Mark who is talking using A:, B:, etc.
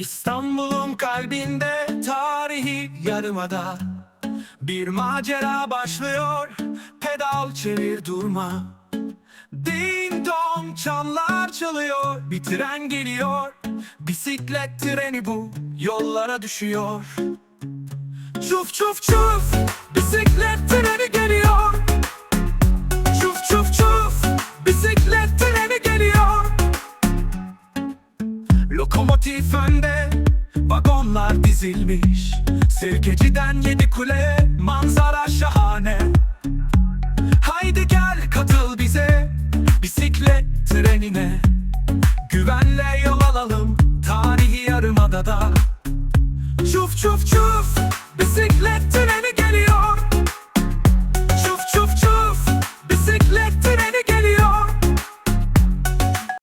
A: İstanbul'un kalbinde tarihi yarımada Bir macera başlıyor pedal çevir durma. Ding dong çanlar çalıyor bir tren geliyor. Bisiklet treni bu yollara düşüyor. Çuf çuf çuf bisiklet Lokomotif önde Vagonlar dizilmiş. Sirkeci'den yedi kule Manzara şahane. Haydi gel katıl bize Bisiklet trenine. Güvenle yol alalım Tarihi yarımadada. Çuf çuf çuf Bisiklet treni